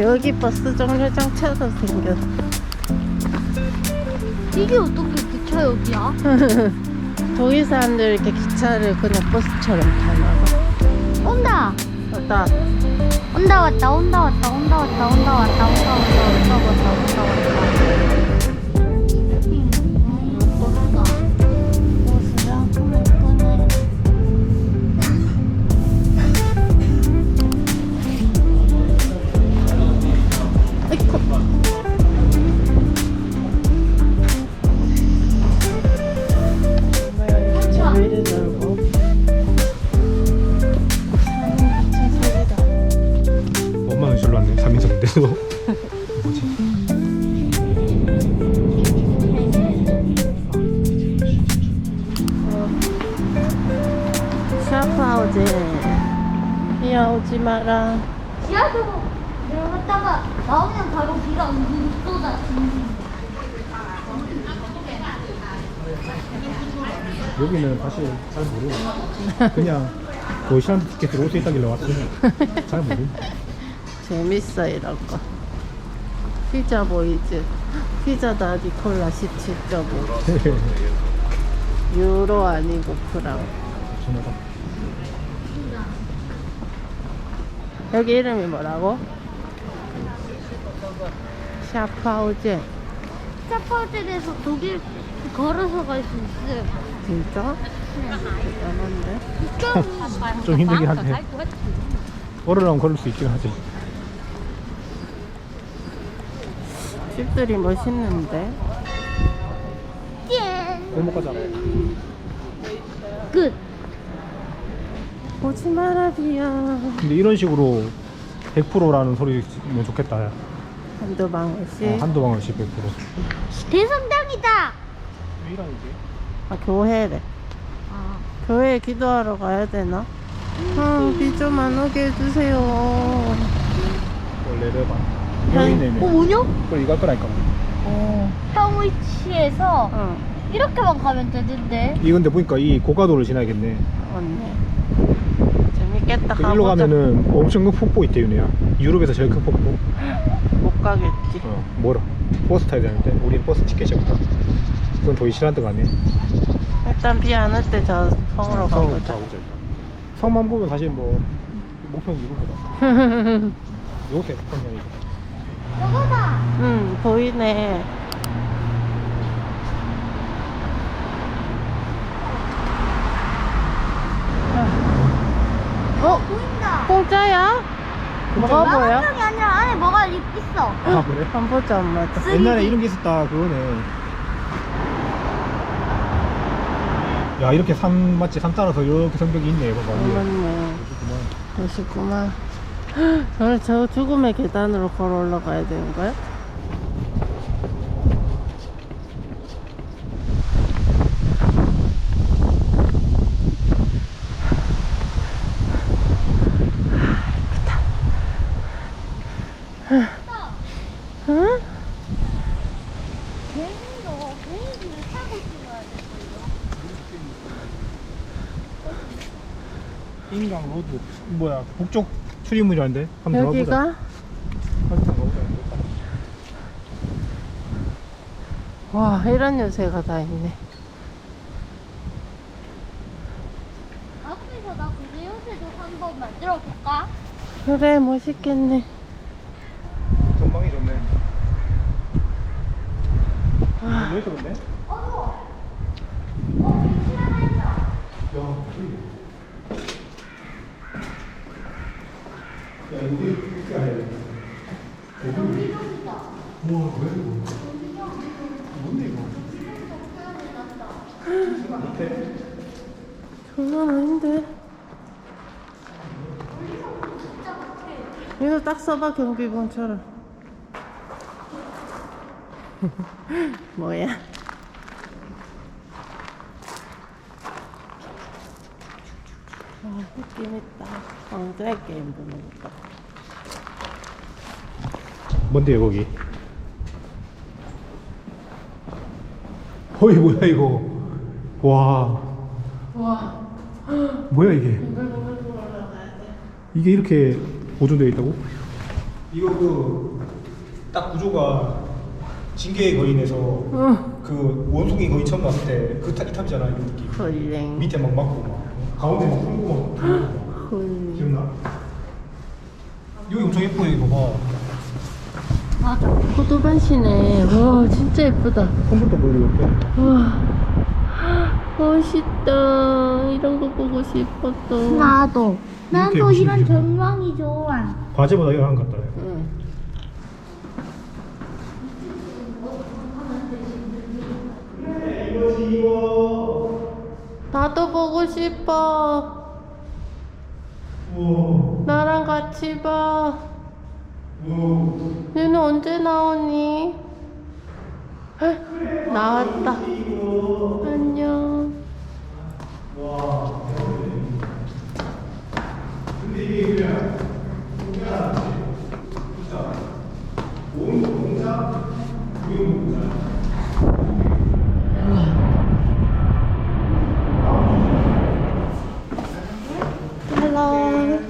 여기 버스 정류장처럼 생겼어. 이게 어떻게 기차 여기야? 독일 사람들 이렇게 기차를 그냥 버스처럼 타나 온다. 봐. 왔다. 온다 왔다 온다 왔다 온다 왔다 온다 왔다 온다 왔다 온다 왔다 온다 왔다. 마라. 지하철로 내려갔다가 나오면 바로 비가 웅 쏟아지는. 여기는 사실 잘 모르고 그냥 도시락 티켓으로 올수 있다길래 왔더니 잘 모르고 재밌어 이런 거. 피자 보이즈. 피자다 니콜라 17.5. 유로 아니고 프랑. 전화가 여기 이름이 뭐라고? 샤프하우제. 차파호텔에서 독일 걸어서 갈 수 있어요. 진짜? 대단한데? 좀 힘들긴 한데 걸으려면 걸을 수 있긴 하지 집들이 멋있는데? 예. 골목 가자 끝. 오지 마라 비야. 근데 이런 식으로 100%라는 소리면 좋겠다 야. 한두 방울씩. 어, 한두 방울씩 100% 대성당이다. 왜 이러는지? 아, 교회래. 아. 교회에 기도하러 가야 되나? 응, 비좀안 오게 해주세요. 원래를 봐 현- 여기 어 뭐냐? 그걸 이거 할 거라니까 어. 형 위치에서 응, 이렇게만 가면 되는데. 이 근데 보니까 이 고가도를 지나야겠네 언니. 재밌겠다. 그 일로 가보자. 가면은 엄청 큰 폭포 있대 윤혜야 유럽에서 제일 큰 폭포 못 가겠지. 어 뭐라 버스 타야 되는데 우린 버스 티켓이 없다 그건 도시 싫어한다고 하네 일단 비 안 올 때저 성으로 성으로 가보자. 가보자 일단. 성만 보면 사실 뭐 목표는 이거보다 요새 그냥 이거. 응, 보이네. 공짜야? 뭐가 보여? 만원경이 아니라 안에 뭐가 있- 있어. 아 그래? 한 보자, 엄마도. 옛날에 이런 게 있었다 그거네 야 이렇게 산 맞지 산 따라서 이렇게 성벽이 있네 봐봐 위에. 맞네. 그렇구만. 멋있구만. 저를 저 죽음의 계단으로 걸어 올라가야 되는 거야? 응? 개인도 개인을 타고 찍어야 돼. 인강 로드 뭐야 북쪽 출입문이라는데 한번 들어가보자 여기가? 한번 들어가보자 와, 이런 요새가 다 있네. 앞에서 나 그제 요새도 한번 만들어 볼까? 그래, 멋있겠네. 전망이 좋네 아. 여기서 근데? 어, 괜찮아 했어. 야, 야, 이거 이렇게 해야 돼. 경기도이다. 우와, 왜 이거? 뭔데 이거? 밑에? 장난 아닌데. 이거 딱 써봐, 경비봉처럼. 뭐야? 아, 느낌 있다. 왕자의 게임 보는 거. 뭔데요, 거기? 어이, 뭐야, 이거? 와, 와, 뭐야, 이게? 올라가야 돼. 이게 이렇게 보존되어 있다고? 이거 그 딱 구조가 징계의 거인에서 응. 그 원숭이 거인 처음 나왔을 때그 탑이 탑이잖아 이 느낌. 헐랭. 밑에 막 막고 막 가운데 막 풀고 막 헐. 기억나? 여기 엄청 예뻐 이거 봐. 맞아. 포도밭이네. 와, 진짜 예쁘다. 컴퓨터 보이고 옆에. 와. 멋있다. 이런 거 보고 싶었어. 나도. 이렇게 나도 보시면 이런. 전망이 좋아. 과제보다 이거 한 것 같다. 응. 나도 보고 싶어. 나랑 같이 봐. 얘는 언제 나오니? 헉, 나왔다. 안녕. 헬로.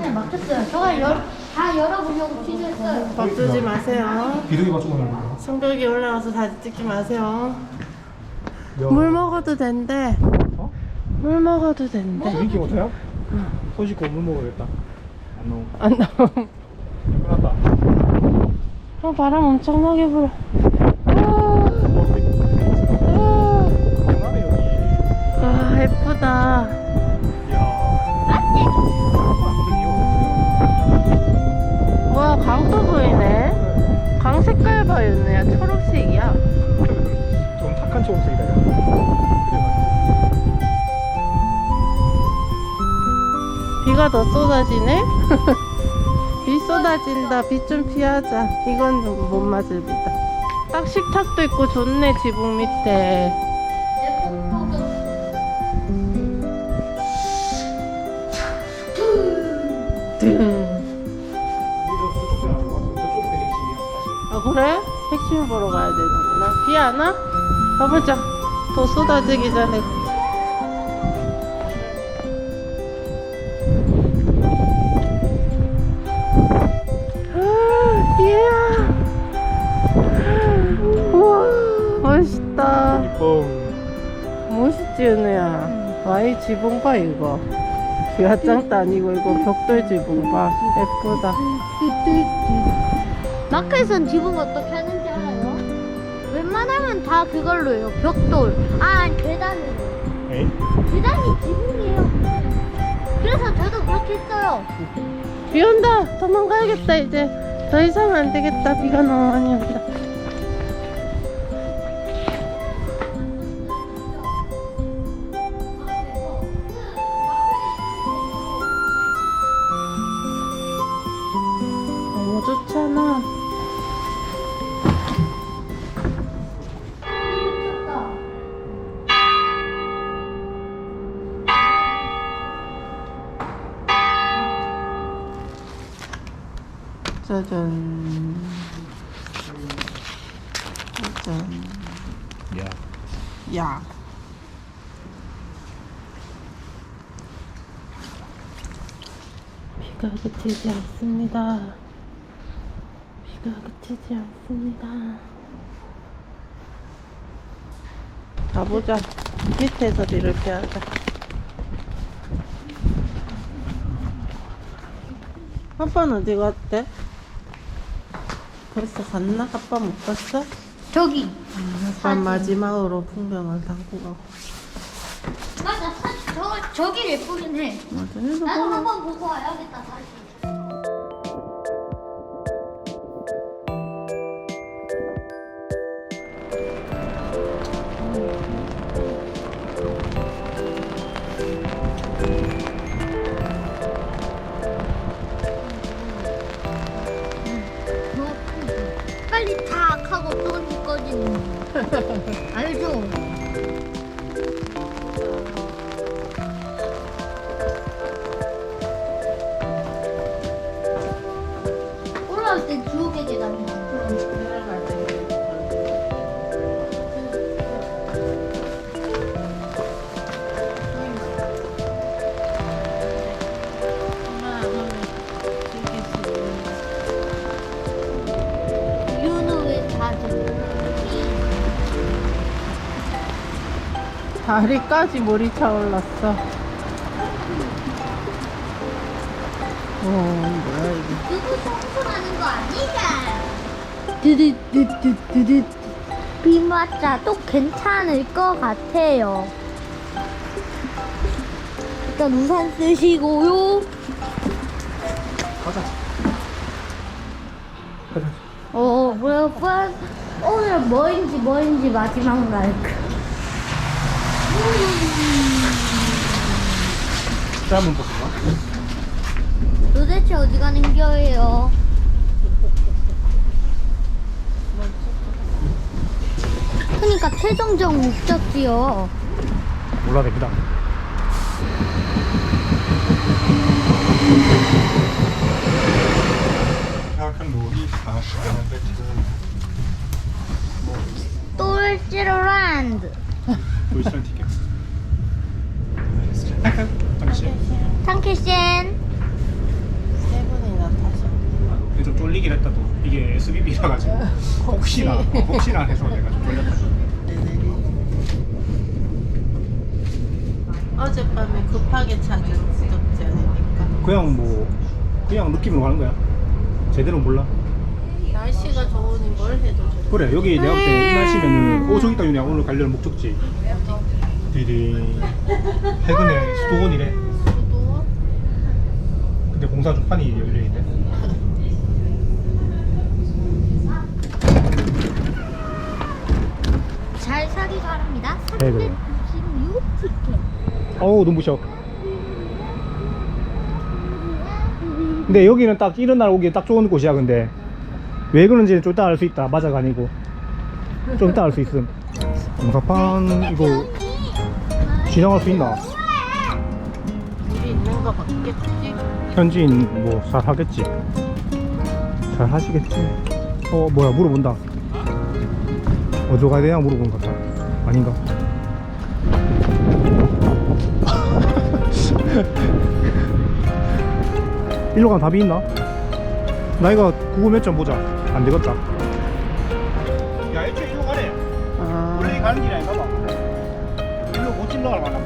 네, 막혔어요. 저가 열, 다 열어보려고 취했어요. 바꾸지 마세요. 비둘기 맞추고 나는 거. 성벽에 올라가서 사진 찍지 마세요. 야. 물 먹어도 된대. 어? 물 먹어도 된대. 드링킹 워터야? 손 씻고 물 먹어야겠다. 안 나오. 안 나옴. 끝났다. 어, 바람 엄청나게 불어. 아, 아, 여기. 아, 예쁘다. 봐, 윤우야. 초록색이야. 좀 탁한 초록색이다. 야. 비가 더 쏟아지네? 비 쏟아진다. 비 좀 피하자. 이건 좀못 맞을 비다. 딱 식탁도 있고 좋네, 지붕 밑에. 아 그래? 핵심 보러 가야 되는구나. 비 안 와? 가보자. 더 쏟아지기 전에. 아, 이야. 우와, 멋있다. 이쁨. 멋있지, 은우야. 와이 지붕 봐, 이거. 기와장도 아니고, 이거 벽돌 지붕 봐. 예쁘다. 마크에선 지붕 어떻게 하는지 알아요? 웬만하면 다 그걸로 해요. 벽돌. 아, 아니, 계단으로. 에이? 계단이 지붕이에요. 그래서 저도 그렇게 했어요. 비 온다. 도망가야겠다, 이제. 더 이상 안 되겠다. 비가 너무 많이 온다. 짜잔. 짜잔. 야. 야. 비가 그치지 않습니다. 비가 그치지 않습니다. 가보자. 밑에서 비를 피하자. 아빠는 어디 갔대? 벌써 갔나? 아빠 못 갔어? 저기. 아빠 마지막으로 풍경을 담고 가고. 맞아, 사실 저, 저기 예쁘긴 해. 맞아, 해도 나도 보면. 한번 보고 와야겠다, 다시. 알죠? 올라올 때 주옥의 계단 다리까지 물이 차올랐어. 어, 뭐야 이게. 누구 청소하는 거? 드드드드드드 비 맞자 또 괜찮을 것 같아요. 일단 우산 쓰시고요. 가자. 가자. 어, 뭐야. 오늘 뭐인지 뭐인지 마지막 날. 짧은 버스가? 도대체 어디 가는 거예요? 그러니까 최종적 목적지요. 몰라 됩니다. 똘지로란드. 보이스런 티켓. 잠시. 탕키셴. 세 분이나 타셨네. 좀 쫄리긴 했다 또. 이게 SBB라 가지고 혹시나 혹시나 해서 내가 좀 쫄렸다. 어젯밤에 급하게 찾은 목적지 아닙니까? 그냥 뭐 그냥 느낌으로 가는 거야. 제대로 몰라. 날씨가 좋으니 뭘 해도 좋고. 그래 여기 내가 볼 때 이 날씨면은 오 저기 있다 윤야 오늘 가려는 목적지. 디디 해군의 수도원이래. 수도 근데 공사 중판이 열려 있대. 잘 사기 바랍니다. 네, 그래. 396 티켓. 어우 눈부셔. 근데 여기는 딱 이런 날 오기 딱 좋은 곳이야 근데 왜 그런지는 좀 이따 알 수 있다 맞아가 아니고 좀 이따 알 수 있음 공사판 이거 지나갈 수 있나 길이 있는 거 맞겠지? 현지인 뭐 잘 하겠지 잘 하시겠지 어 뭐야 물어본다 어디로 가야 되냐 물어본 것 같다 아닌가 일로 가면 답이 있나? 나이가 구글 몇 점 보자 안 되겠다 야 애초에 일로 가래 아, 가는 길이 아닌가 봐 일로 못 질러가나 봐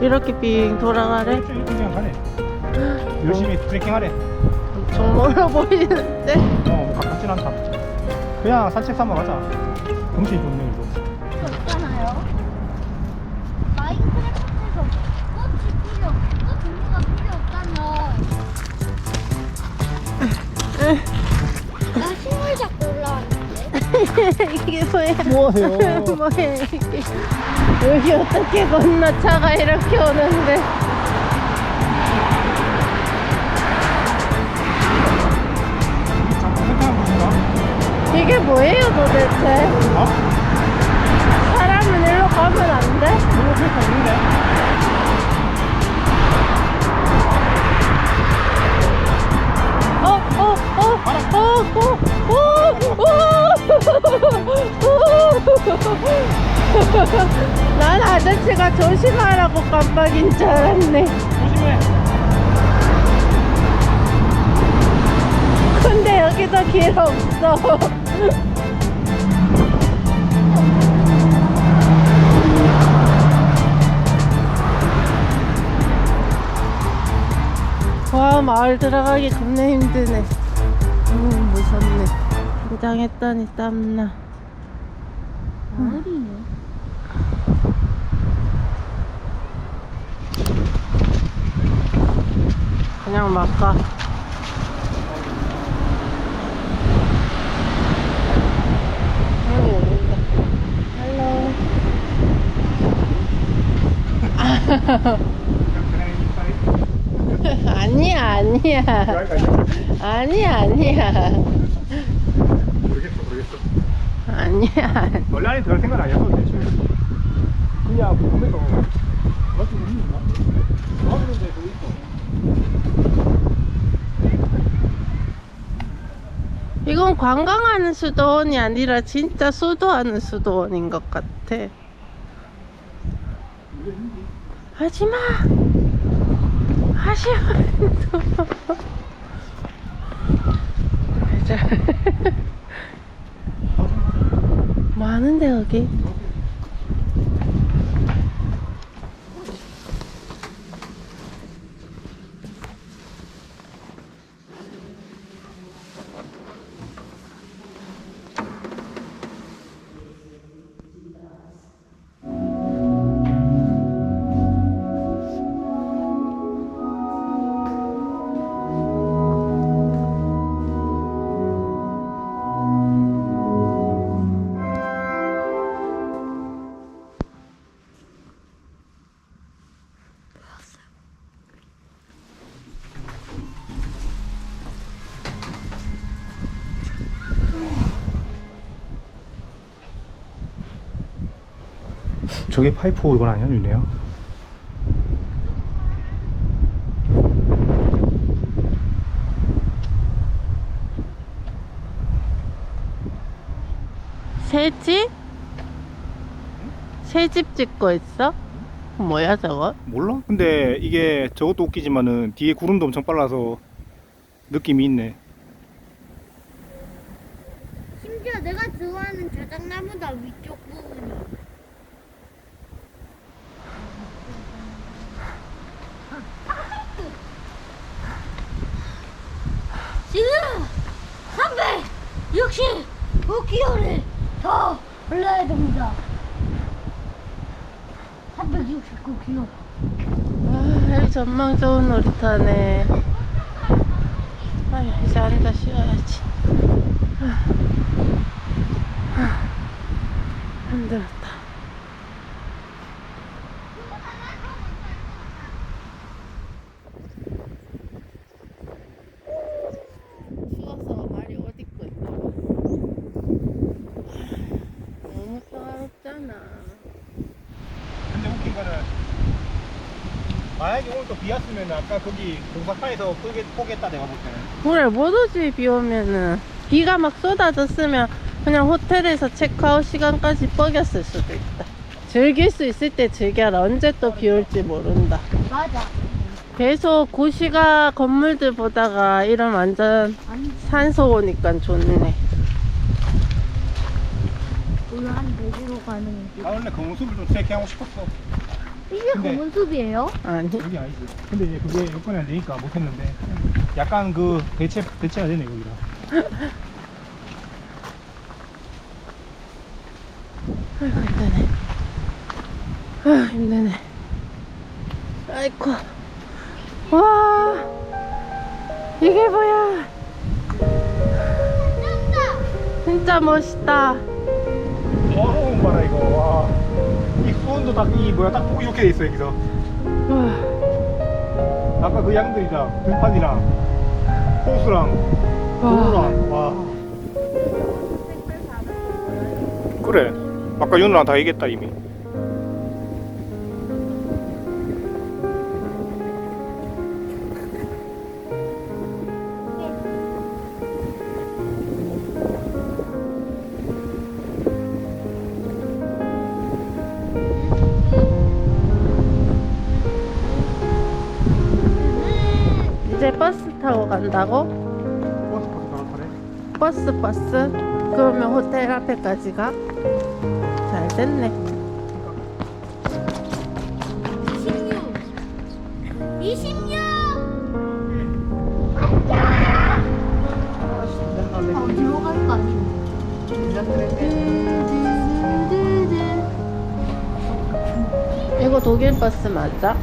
이렇게 빙 돌아가래? 애초에 이렇게 그냥 가네 열심히 트레킹 하래 좀 멀어 보이는데? 어, 뭐 가깝진 않다. 그냥 산책 삼아 가자. 경치 좋네, 이거. 없잖아요. 마인크래프트에서 꽃이 필요, 꽃 종류가 필요 없다면 나 식물 잡고 올라왔는데 이게 뭐야? 뭐하세요? 뭐야 이게? 여기 어떻게 건너 차가 이렇게 오는데? 이게 뭐예요 도대체? 어? 사람은 일로 가면 안 돼? 이거 설탕 있는데? 어, 어, 어, 어, 어, 어. 난 아저씨가 조심하라고 깜빡인 줄 알았네. 조심해. 근데 여기도 길 없어. 와 마을 들어가기 겁나 힘드네. 음 무섭네. 긴장했더니 땀나. 마을이네. 그냥 막 가. 여기 열린다. 헬로. 아니야 아니야 아니야 아니야 모르겠어, 모르겠어. 아니야 원래 안에 들어갈 생각 아니었어, 대체. 그냥 보면서 어떻게 있어. 이건 관광하는 수도원이 아니라 진짜 수도하는 수도원인 것 같아 하지마. 하지마. 하는데 여기 저게 파이프 이건 아니야 윤네요 새집? 새집 짓고 있어? 뭐야 저거? 몰라? 근데 이게 저것도 웃기지만은 뒤에 구름도 엄청 빨라서 느낌이 있네 심지어 내가 좋아하는 자작나무다 위쪽 부분이. 지금 365km를 더 올라야 됩니다. 369km. 아, 전망 좋은 놀이터네. 아, 이제 앉아 쉬어야지. 아, 아, 힘들었다. 추워서 말이 어디 있고 있나 봐. 너무 평화롭잖아. 근데 웃긴 거는 만약에 오늘 또 비 왔으면 아까 거기 동사카에서 포개, 포겠다 내가 볼 때는. 그래 못 오지 비 오면은. 비가 막 쏟아졌으면 그냥 호텔에서 체크아웃 시간까지 뻐겼을 수도 있다. 즐길 수 있을 때 즐겨라. 언제 또 비 올지 모른다. 맞아. 계속 고시가 건물들 보다가 이런 완전 아니, 산소 오니까 좋네. 오늘 한 4시로 가는 길. 나 원래 검은숲을 좀 체크하고 싶었어 이게 근데- 검은 숲이에요? 아니 여기 아니지. 근데 이제 그게 여건이 안 되니까 못했는데. 약간 그 대체 대체가 되네 여기가. 아이고 힘드네. 아 힘드네. 아이고. 와. 이게 뭐야? 진짜 멋있다. 더러운 봐라 이거. 와. 이 수온도 딱 이 뭐야 딱 보기 좋게 돼 있어 여기서. 와. 아까 그 양들이다. 들판이랑 호수랑 도로랑. 와. 그래. 아까 윤우랑 다 얘기했다 이미 지 가? 잘 됐네 26. 26. 어디로 갈거 아니야? 이거 독일 버스 맞아?